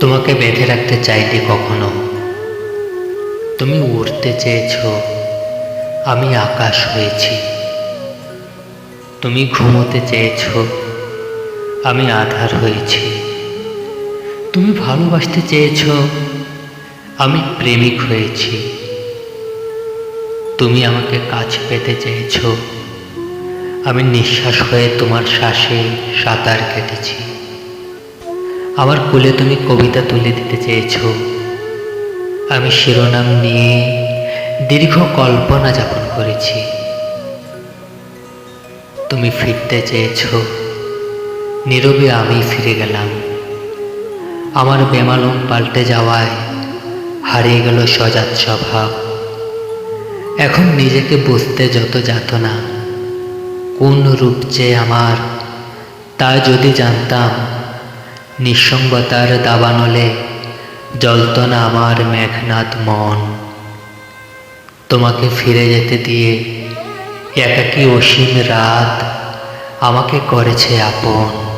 তোমাকে বেঁধে রাখতে চাইনি কখনো। তুমি উড়তে চেয়েছ, আমি আকাশ হয়েছি। তুমি ঘুমোতে চেয়েছ, আমি আধার হয়েছি। তুমি ভালোবাসতে চেয়েছ, আমি প্রেমিক হয়েছি। তুমি আমাকে কাছে পেতে চেয়েছ, আমি নিঃশ্বাস হয়ে তোমার শ্বাসে সাঁতার কেটেছি। আমার কোলে তুমি কবিতা তুলে দিতে চেয়েছ। আমি শিরোনাম নিয়ে দীর্ঘ কল্পনা যাপন করেছি। তুমি ফিরতে চেয়েছ। নীরবে আমি ফিরে গেলাম। আমার বেমালম পাল্টে যাওয়ায় হারিয়ে গেল সজাত স্বভাব। এখন নিজেকে বুঝতে যত যাত না কোন রূপ যে আমার, তা যদি জানতাম নিঃসঙ্গতার দাবানলে জ্বলত না আমার মেঘনাথ মন। তোমাকে ফিরে যেতে দিয়ে একাকী অসীম রাত আমাকে করেছে আপন।